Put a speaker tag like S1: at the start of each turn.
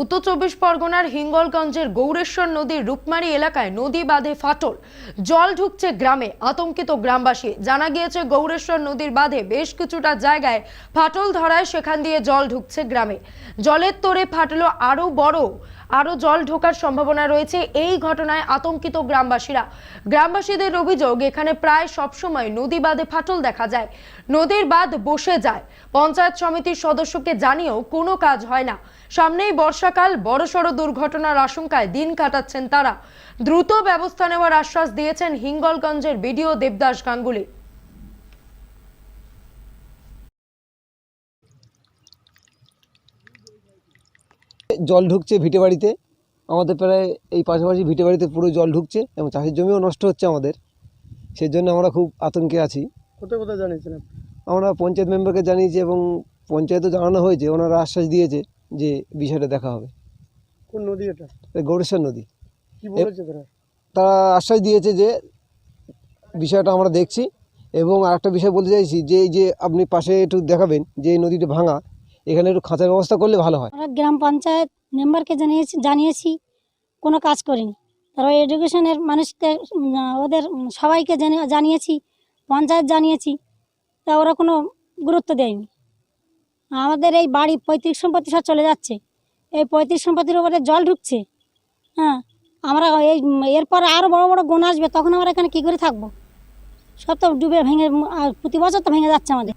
S1: উত্তর চব্বিশ পরগনার হিঙ্গলগঞ্জের গৌরেশ্বর নদীর রূপমারি এলাকায় নদী বাঁধে ফাটল। জল ঢুকছে গ্রামে, আতঙ্কিত গ্রামবাসী। জানা গিয়েছে, গৌরেশ্বর নদীর বাঁধে বেশ কিছুটা জায়গায় ফাটল ধরায় সেখান দিয়ে জল ঢুকছে গ্রামে। জলের তোরে ফাটলো আরও বড়, আরও জল ঢোকার সম্ভাবনা রয়েছে। এই ঘটনায় আতঙ্কিত গ্রামবাসীরা। গ্রামবাসীদের অভিযোগ, এখানে প্রায় সবসময় নদী বাঁধে ফাটল দেখা যায়। নদীর বাঁধ বসে যায়। পঞ্চায়েত সমিতির সদস্যকে জানিয়েও কোনো কাজ হয় না। সামনেই বর্ষাকাল বড়সড় দুর্ঘটনার আশঙ্কায় দিন কাটাচ্ছেন তারা। দ্রুত ব্যবস্থা নেওয়ার আশ্বাস দিয়েছেন হিঙ্গলগঞ্জের বিডিও দেবদাস গাঙ্গুলি।
S2: জল ঢুকছে ভিটে বাড়িতে। আমাদের প্রায় এই পাশাপাশি ভিটে বাড়িতে পুরো জল ঢুকছে এবং চাষের জমিও নষ্ট হচ্ছে আমাদের। সেই জন্য আমরা খুব আতঙ্কে আছি।
S3: কোথায় কোথায় জানিয়েছেন আপনি?
S2: আমরা পঞ্চায়েত মেম্বারকে জানিয়েছি এবং পঞ্চায়েতও জানানো হয়েছে ওনারা আশ্বাস দিয়েছে যে বিষয়টা দেখা হবে।
S3: কোন নদী এটা?
S2: গৌরেশ্বর নদী।
S3: কি বলেছে তারা?
S2: তারা আশ্বাস দিয়েছে যে বিষয়টা আমরা দেখছি এবং আরেকটা বিষয় বলতে চাইছি যে এই যে আপনি পাশে একটু দেখাবেন যে এই নদীটা ভাঙা এখানে একটু খাঁচার ব্যবস্থা করলে ভালো হয়।
S4: আমরা গ্রাম পঞ্চায়েত মেম্বারকে জানিয়েছি জানিয়েছি কোনো কাজ করিনি। তারপর এডুকেশনের মানুষকে ওদের সবাইকে জানি- জানিয়েছি পঞ্চায়েত জানিয়েছি তা ওরা কোনো গুরুত্ব দেয়নি। আমাদের এই বাড়ি পৈতৃক সম্পত্তি সব চলে যাচ্ছে। এই পৈতৃক সম্পত্তির উপরে জল ঢুকছে। হ্যাঁ আমরা এই এরপর আরও বড় বড় গোনা আসবে, তখন আমরা এখানে কী করে থাকব? সব তো ডুবে ভেঙে প্রতি বছর তো ভেঙে যাচ্ছে আমাদের।